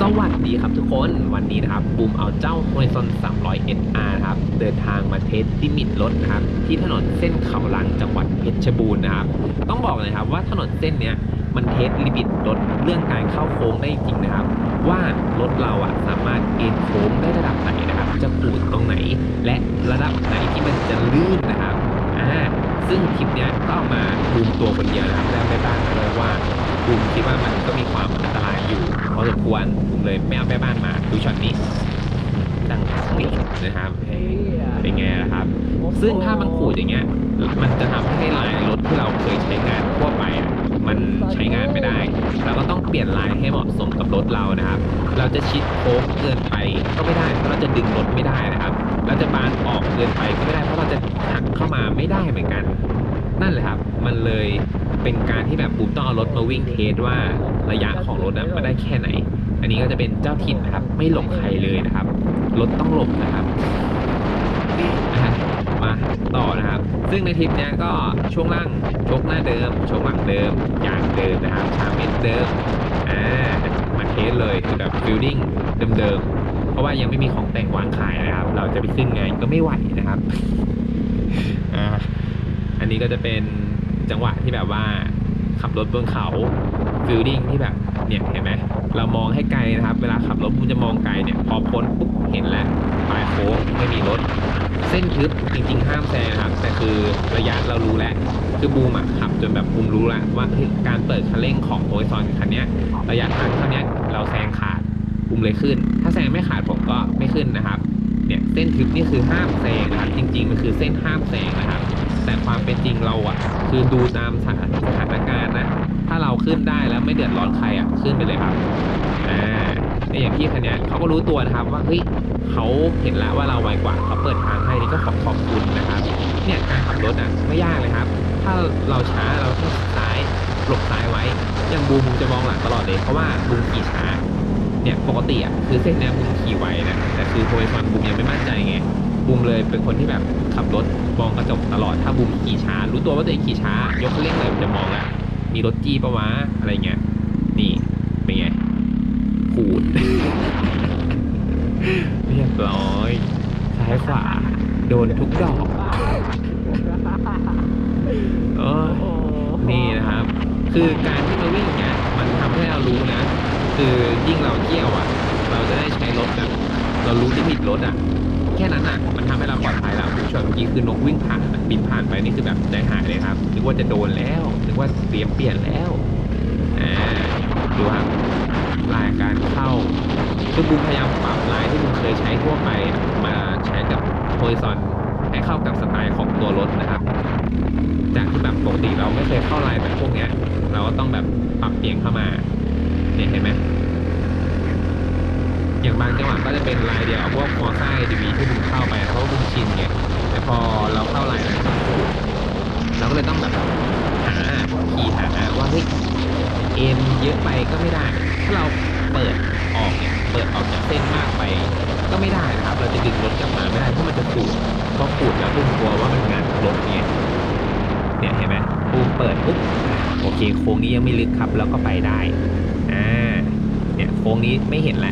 สวัสดีครับทุกคนวันนี้นะครับบูมเอาเจ้า Horizon 300 SR ครับเดินทางมาเทสลิมิตรถนะครับที่ถนนเส้นเขาลังจังหวัดเพชรบูรณ์นะครับ ต้องบอกเลยครับว่าถนนเส้นเนี้ยมันเทสลิมิตรถเรื่องการเข้าโค้งได้จริงนะครับ ว่ารถเราอะสามารถเอ็นโค้งได้ระดับไหนนะครับ จะปูดตรงไหน และระดับไหนที่มันจะลื่นนะครับอ่าซึ่งคลิปเนี้ยก็มาบูมตัวคนเดียวนะครับแล้วไม่บ้างเลยว่าบูมคิดว่ามันก็มีความอั พอสมควรบูมเลยไม่เอาแม่บ้านมาดูช็อตนี้ดังนี้นะครับเฮ้ยเป็นไงล่ะครับ ซึ่งถ้ามันขูดอย่างเงี้ยมันจะทำให้ลายรถที่เราเคยใช้งานทั่วไปอะมันใช้งานไม่ได้ เราก็ต้องเปลี่ยนลายให้เหมาะสมกับรถเรานะครับ เราจะชิดโค้งเกินไปก็ไม่ได้เพราะเราจะดึงรถไม่ได้นะครับ เราจะบานออกเกินไปก็ไม่ได้เพราะเราจะหักเข้ามาไม่ได้เหมือนกัน นั่นแหละครับ มันเลยเป็นการที่แบบบูมต้องเอารถมาวิ่งเทสว่าระยะของรถอะมาได้แค่ไหน อันนี้ก็จะเป็นเจ้าถิ่นนะครับ ไม่หลงใครเลยนะครับ รถต้องหลบนะครับมาต่อนะครับ ซึ่งในทริปนี้ก็ช่วงล่างโชคหน้าเดิมโชคหลังเดิมยางเดิมนะครับชาเม็ดเดิมอ่ามาเทสเลยคือแบบฟิลลิ่งเดิมๆเพราะว่ายังไม่มีของแต่งวางขายนะครับ เราจะไปขึ้นไงก็ไม่ไหวนะครับอ่า อันนี้ก็จะเป็นจังหวะที่แบบว่าขับรถบนเขาฟิลลิ่งที่แบบเนี่ยเห็นไหมเรามองให้ไกลนะครับ เวลาขับรถบูมจะมองไกลเนี่ยพอพ้นปุ๊บเห็นแล้วปลายโค้งไม่มีรถ เส้นทึบจริง ๆ ห้ามแซงครับ แต่คือระยะเรารู้แล้วคือบูมอะขับจนแบบบูมรู้แล้วว่าการเปิดคันเร่งของโอซอนคันนี้ระยะทางเท่านี้เราแซงขาดบูมเลยขึ้น ถ้าแซงไม่ขาดผมก็ไม่ขึ้นนะครับเนี่ยเส้นทึบนี่คือห้ามแซงนะครับจริง ๆ มันคือเส้นห้ามแซงนะครับ แต่ความเป็นจริงเราอะ คือดูตามสถานสถานการณ์นะ ถ้าเราขึ้นได้แล้วไม่เดือดร้อนใครอะขึ้นไปเลยครับอ่าในอย่างพี่คันเนี้ยเขาก็รู้ตัวนะครับว่าเฮ้ยเขาเห็นแล้วว่าเราไวกว่าเขาเปิดทางให้นี่ก็ขอบขอบคุณนะครับ เนี่ยการขับรถอะไม่ยากเลยครับ ถ้าเราช้าเราแค่ซ้ายหลบซ้ายไว้อย่างบูมบูจะมองหลังตลอดเลยเพราะว่าบูมขี่ช้าเนี่ยปกติอะคือเส้นเนี้ยบูมขี่ไวนะแต่คือโพลิซอนบูมยังไม่มั่นใจไง บูมเลยเป็นคนที่แบบขับรถมองกระจกตลอดถ้าบูมขี่ช้า รู้ตัวว่าตัวเองขี่ช้า ยกเร่งเลยมันจะมองแล้วมีรถจี้ปะวะอะไรเงี้ยนี่เป็นไงขูดเรียบร้อยซ้ายขวาโดนทุกดอกโอ้นี่นะครับ คือการที่มาวิ่งเงี้ยมันทำให้เรารู้นะ คือยิ่งเราเที่ยวอะ เราจะได้ใช้รถแบบเรารู้ลิมิตรถอะ แค่นั้นอะมันทำให้เราปลอดภัยแล้วผู้ชมเมื่อกี้คือนกวิ่งผ่านบินผ่านไปนี่คือแบบใจหายเลยครับนึกว่าจะโดนแล้วนึกว่าเตรียมเปลี่ยนแล้วอ่าดูครับลายการเข้าคือบูมพยายามปรับลายที่บูมเคยใช้ทั่วไปมาใช้กับโพลิซอนให้เข้ากับสไตล์ของตัวรถนะครับ จากที่แบบปกติเราไม่เคยเข้าลายแบบพวกเนี้ย เราก็ต้องแบบปรับเปลี่ยนเข้ามาเนี่ยเห็นไหม อย่างบางจังหวะก็จะเป็นลายเดียวพวกมอซ่าดีวีที่บุมเข้าไปเพราะว่าบุมชินไงแต่พอเราเข้าลายนั้นเราก็เลยต้องแบบหาขี่หาว่าเฮ้ยเอ็นเยอะไปก็ไม่ได้ ถ้าเราเปิดออกเนี่ยเปิดออกจากเส้นมากไปก็ไม่ได้นะครับ เราจะดึงรถกลับมาไม่ได้เพราะมันจะขูดพอขูดแล้วบุมกลัวว่ามันงานรถเนี่ยเนี่ยเห็นไหมปูเปิดปุ๊บโอเคโค้งนี้ยังไม่ลึกครับ แล้วก็ไปได้อ่าเนี่ยโค้งนี้ไม่เห็นแหละ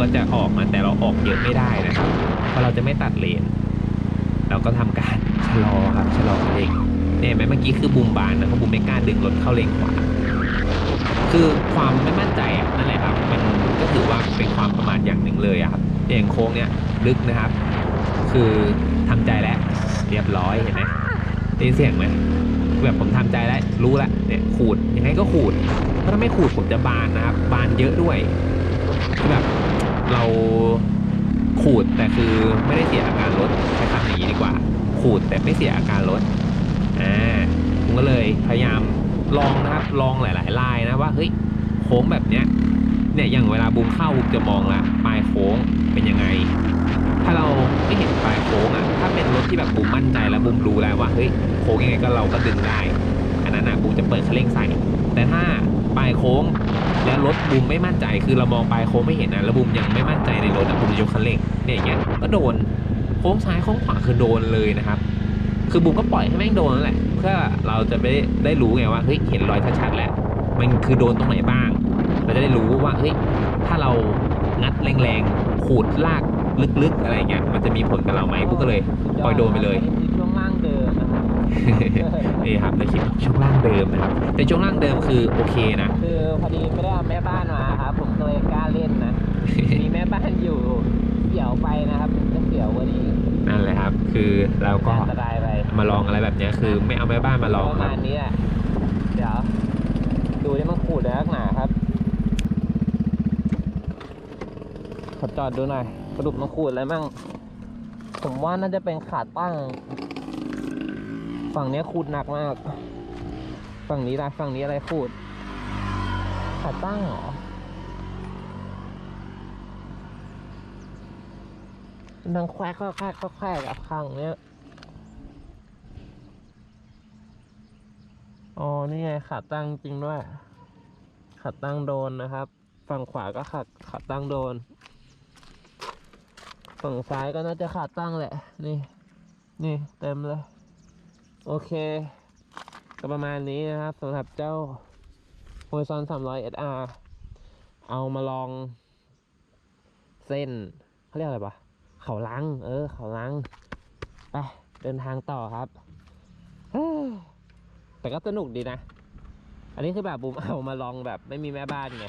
ก็จะออกมาแต่เราออกเยอะไม่ได้นะครับ เพราะเราจะไม่ตัดเลน เราก็ทำการชะลอครับชะลอเลนเนี่ยเห็นไหมเมื่อกี้คือบูมบานนะเพราบูมไม่กล้าดึงรถเข้าเลนขวาคือความไม่มั่นใจอะนั่นแหละครับ มันก็ถือว่าเป็นความประมาทอย่างหนึ่งเลยครับอย่างโค้งเนี้ยลึกนะครับ คือทำใจแล้วเรียบร้อยเห็นไหมได้ยินเสียงไหมแบบผมทำใจแล้วรู้แล้วเนี่ยขูดยังไงก็ขูดถ้าไม่ขูดผมจะบานนะครับ บานเยอะด้วยแบบ ขูดแต่คือไม่ได้เสียอาการรถใช้คำอย่างนี้ดีกว่า ขูดแต่ไม่เสียอาการรถอ่าผมก็เลยพยายามลองนะครับลองหลายๆลายนะว่าเฮ้ยโค้งแบบเนี้ยเนี่ยอย่างเวลาบูมเข้าบูมจะมองละปลายโค้งเป็นยังไง ถ้าเราไม่เห็นปลายโค้งอะถ้าเป็นรถที่แบบบูมมั่นใจแล้วบูมรู้แล้วว่าเฮ้ยโค้งยังไงก็เราก็ดึงได้ อันนั้นอะบูมจะเปิดคันเร่งใส่แต่ถ้า ปลายโค้ง แล้วรถบูมไม่มั่นใจคือเรามองปลายโค้งไม่เห็นนะแล้วบูมยังไม่มั่นใจในรถอะบูมยกคันเร่งเนี่ยอย่างเงี้ยก็โดนโค้งซ้ายโค้งขวาคือโดนเลยนะครับ คือบูมก็ปล่อยให้แม่งโดนนั่นแหละเพื่อเราจะไม่ได้รู้ไงว่าเฮ้ยเห็นรอยชัดๆแล้วมันคือโดนตรงไหนบ้าง เราจะได้รู้ว่าเฮ้ยถ้าเรางัดแรงๆขูดลากลึกๆอะไรเงี้ยมันจะมีผลกับเราไหมบุ๊ก็เลยปล่อยโดนไปเลย นะครับนี่ครับในคลิปช่วงล่างเดิมนะครับ แต่ช่วงล่างเดิมคือโอเคนะ คือพอดีไม่ได้เอาแม่บ้านมาครับ ผมก็เลยกล้าเล่นนะ มีแม่บ้านอยู่เสียวไปนะครับจะเสียวกว่านี้นั่นแหละครับ คือเราก็อันตรายไปมาลองอะไรแบบเนี้ยคือไม่เอาแม่บ้านมาลองประครัมาบณนี้แหละเดี๋ยวดูที่มันขูดเลยนักหนาครับขอจอดดูหน่อยกระดูกมันขูดอะไรมั่งผมว่าน่าจะเป็นขาตั้ง ฝั่งนี้ขูดหนักมาก ฝั่งนี้นะฝั่งนี้อะไรขูดขาตั้งเหรอมันดังแควกแควกแควกแควกแควกกับข้างเนี้ยอ๋อ นี่ไงขาตั้งจริงด้วย ขาตั้งโดนนะครับ ฝั่งขวาก็ขาขาตั้งโดน ฝั่งซ้ายก็น่าจะขาตั้งแหละ นี่ นี่เต็มเลย โอเค ก็ประมาณนี้นะครับสำหรับเจ้า h o r i z o n 300 SR เอามาลอง เส้นเขาเรียกอะไรปะเขาลัง เออ เขาลัง ไป เดินทางต่อครับ แต่ก็สนุกดีนะ อันนี้คือแบบบูมเอามาลองแบบไม่มีแม่บ้านไง